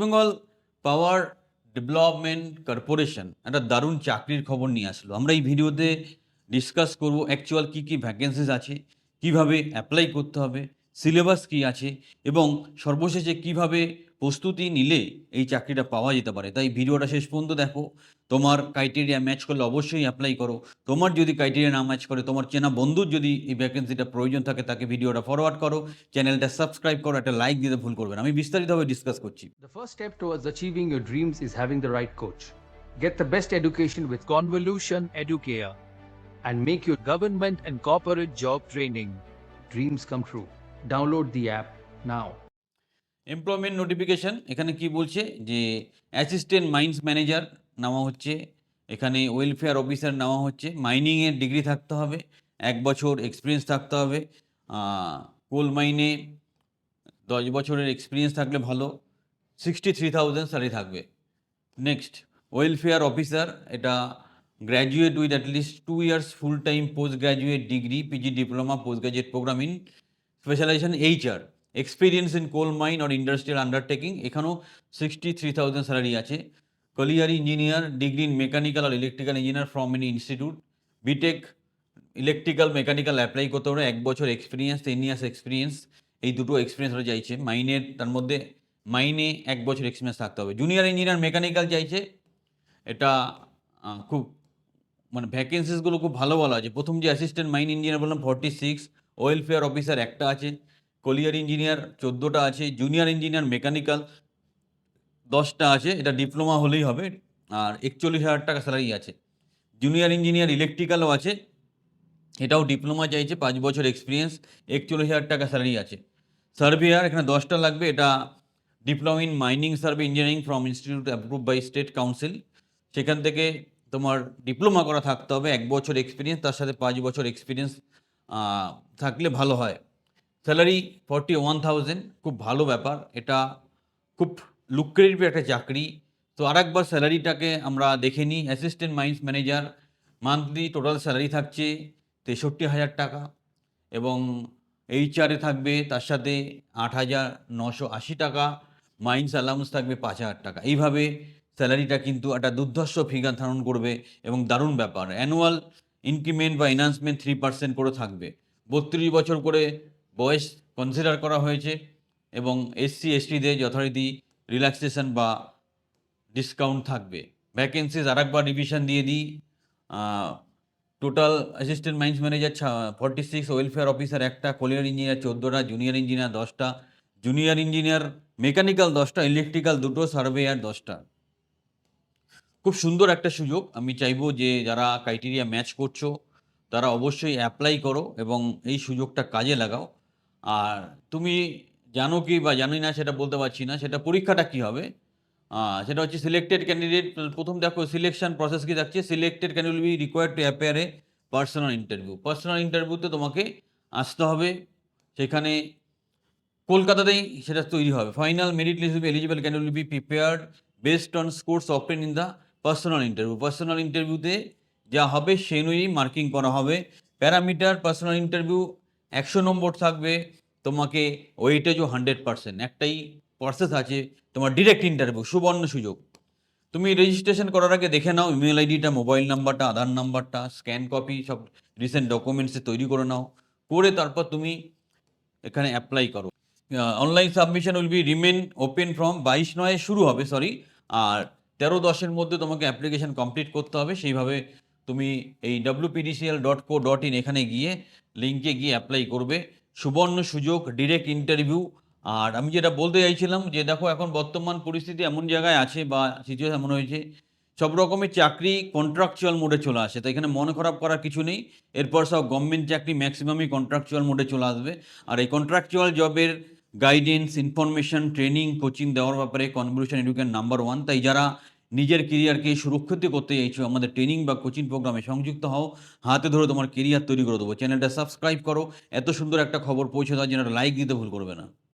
Bengal power development corporation একটা দারুণ চাকরির খবর নিয়ে আসলো। আমরা এই ভিডিওতে ডিসকাস করব অ্যাকচুয়াল কী কী ভ্যাকেন্সিস আছে, কীভাবে অ্যাপ্লাই করতে হবে সিলেবাস কি আছে এবং সর্বশেষে কীভাবে প্রস্তুতি নিলে এই চাকরিটা পাওয়া যেতে পারে তাই ভিডিওটা শেষ পর্যন্ত দেখো তোমার ক্রাইটেরিয়া ম্যাচ করলে অবশ্যই অ্যাপ্লাই করো তোমার যদি ক্রাইটেরিয়া না ম্যাচ করে, তোমার চেনা বন্ধুর যদি এই ভ্যাকেন্সিটা প্রয়োজন থাকে, তাকে ভিডিওটা ফরওয়ার্ড করো চ্যানেলটা সাবস্ক্রাইব করো, একটা লাইক দিতে ভুল করবে না আমি বিস্তারিতভাবে ডিসকাস করছি The first step towards achieving your dreams is having the right coach. Get the best education with Convolution Educare. and make your government and corporate job training dreams come true. Download the app now. Employment notification এখানে কি বলছে যে assistant mines manager নেওয়া হচ্ছে, এখানে welfare officer নেওয়া হচ্ছে মাইনিংয়ের degree থাকতে হবে, এক বছর এক্সপিরিয়েন্স থাকতে হবে কোল মাইনে দশ বছরের এক্সপিরিয়েন্স থাকলে ভালো সিক্সটি থ্রি থাউজেন্ড স্যালারি থাকবে নেক্সট ওয়েলফেয়ার অফিসার এটা graduate with at least two years full time post graduate degree PG diploma post graduate program in specialization HR experience in coal mine or industrial undertaking এখানেও sixty three thousand salary আছে colliery engineer degree in mechanical R electrical engineer from any institute BTech electrical mechanical apply করতে পারে এক বছর experience ten years experience এই দুটো experience ওরা চাইছে। মাইনের তার মধ্যে মাইনে এক বছর এক্সপিরিয়েন্স থাকতে হবে। জুনিয়র ইঞ্জিনিয়ার মেকানিক্যাল চাইছে। এটা খুব মানে ভ্যাকেন্সিসগুলো খুব ভালো ভালো আছে। প্রথম যে অ্যাসিস্ট্যান্ট মাইন ইঞ্জিনিয়ার বললাম ফর্টি সিক্স ওয়েলফেয়ার অফিসার একটা আছে কলিয়ার ইঞ্জিনিয়ার চোদ্দোটা আছে, জুনিয়র ইঞ্জিনিয়ার মেকানিক্যাল দশটা আছে, এটা ডিপ্লোমা হলেই হবে, আর একচল্লিশ হাজার টাকা স্যালারি আছে। জুনিয়র ইঞ্জিনিয়ার ইলেকট্রিক্যালও আছে, এটাও ডিপ্লোমা চাইছে, পাঁচ বছর এক্সপিরিয়েন্স, একচল্লিশ হাজার টাকা স্যালারি আছে। সার্ভেয়ার এখানে দশটা লাগবে, এটা diploma in mining survey engineering from institute approve by state council. সেখান থেকে তোমার ডিপ্লোমা করা থাকতে হবে, এক বছর এক্সপিরিয়েন্স, তার সাথে পাঁচ বছর এক্সপিরিয়েন্স থাকলে ভালো হয়। স্যালারি ফর্টি ওয়ান থাউজেন্ড খুব ভালো ব্যাপার। এটা খুব লুক্রেটিভ একটা চাকরি। তো আরেকবার স্যালারিটাকে আমরা দেখে নিই। Assistant mines manager monthly total salary থাকছে তেষট্টি হাজার টাকা এবং এইচআরে থাকবে তার সাথে আট হাজার নশো আশি টাকা। মাইন্স অ্যালাউন্স থাকবে পাঁচ হাজার টাকা। এইভাবে স্যালারিটা কিন্তু একটা দুর্ধর্ষ ফিগার ধারণ করবে এবং দারুণ ব্যাপার। অ্যানুয়াল ইনক্রিমেন্ট বা এনহান্সমেন্ট থ্রি পার্সেন্ট করে থাকবে। বত্রিশ বছর করে বয়স কনসিডার করা হয়েছে এবং এসসি এসটিদের যথারীতি রিল্যাক্সেশন বা ডিসকাউন্ট থাকবে। ভ্যাকেন্সিস আরেকবার রিভিশন দিয়ে দিই। টোটাল অ্যাসিস্ট্যান্ট মাইন্স ম্যানেজার ছা ফর্টি সিক্স ওয়েলফেয়ার অফিসার একটা কোলিয়ার ইঞ্জিনিয়ার চোদ্দোটা জুনিয়র ইঞ্জিনিয়ার দশটা জুনিয়র ইঞ্জিনিয়ার মেকানিক্যাল দশটা ইলেকট্রিক্যাল দুটো সার্ভেয়ার দশটা। খুব সুন্দর একটা সুযোগ। আমি চাইব যে যারা ক্রাইটেরিয়া ম্যাচ করছ, তারা অবশ্যই অ্যাপ্লাই করো এবং এই সুযোগটা কাজে লাগাও। আর তুমি জানো কি বা জানোই না, সেটা বলতে পারছি না, সেটা পরীক্ষাটা কি হবে? সেটা হচ্ছে সিলেক্টেড ক্যান্ডিডেট প্রথম দেখো সিলেকশন প্রসেস কি থাকছে? Selected candidate be required to appear a personal interview personal ইন্টারভিউতে তোমাকে আসতে হবে। সেখানে কলকাতাতেই সেটা তৈরি হবে। Final merit list eligible candidate be prepared based on scores obtained in the personal interview personal ইন্টারভিউতে যা হবে সেই অনুযায়ী মার্কিং করা হবে। প্যারামিটার পার্সোনাল ইন্টারভিউ একশো নম্বর থাকবে। তোমাকে ওয়েটেজও হান্ড্রেড পার্সেন্ট একটাই প্রসেস আছে, তোমার ডিরেক্ট ইন্টারভিউ সুবর্ণ সুযোগ। তুমি রেজিস্ট্রেশন করার আগে দেখে নাও ইমেল আইডিটা মোবাইল নাম্বারটা আধার নাম্বারটা স্ক্যান কপি সব রিসেন্ট ডকুমেন্টসে তৈরি করে নাও। করে তারপর তুমি এখানে অ্যাপ্লাই করো। Online submission will be remain open from বাইশ নয় শুরু হবে সরি আর তেরো দশের মধ্যে তোমাকে অ্যাপ্লিকেশন কমপ্লিট করতে হবে। সেইভাবে তুমি এই WPDCL dot co dot in এখানে গিয়ে লিঙ্কে গিয়ে অ্যাপ্লাই করবে। সুবর্ণ সুযোগ ডিরেক্ট ইন্টারভিউ আর আমি যেটা বলতে চাইছিলাম যে দেখো, এখন বর্তমান পরিস্থিতি এমন জায়গায় আছে বা সিচুয়েশন এমন হয়েছে, সব রকমের চাকরি কন্ট্রাকচুয়াল মোডে চলে আসে। তো এখানে মন খারাপ করার কিছু নেই। এরপর সব গভর্নমেন্ট চাকরি ম্যাক্সিমামই কন্ট্রাকচুয়াল মোডে চলে আসবে। আর এই কন্ট্রাকচুয়াল জবের গাইডেন্স ইনফরমেশন ট্রেনিং কোচিং দেওয়ার ব্যাপারে কনভলিউশন এডুকেশন নাম্বার ওয়ান তাই যারা নিজের কেরিয়ারকে সুরক্ষিত করতে চাইছো, আমাদের ট্রেনিং বা কোচিং প্রোগ্রামে সংযুক্ত হও। হাতে ধরে তোমার কেরিয়ার তৈরি করে দেবো। চ্যানেলটা সাবস্ক্রাইব করো। এত সুন্দর একটা খবর পৌঁছে দেওয়ার জন্য লাইক দিতে ভুল করবে না।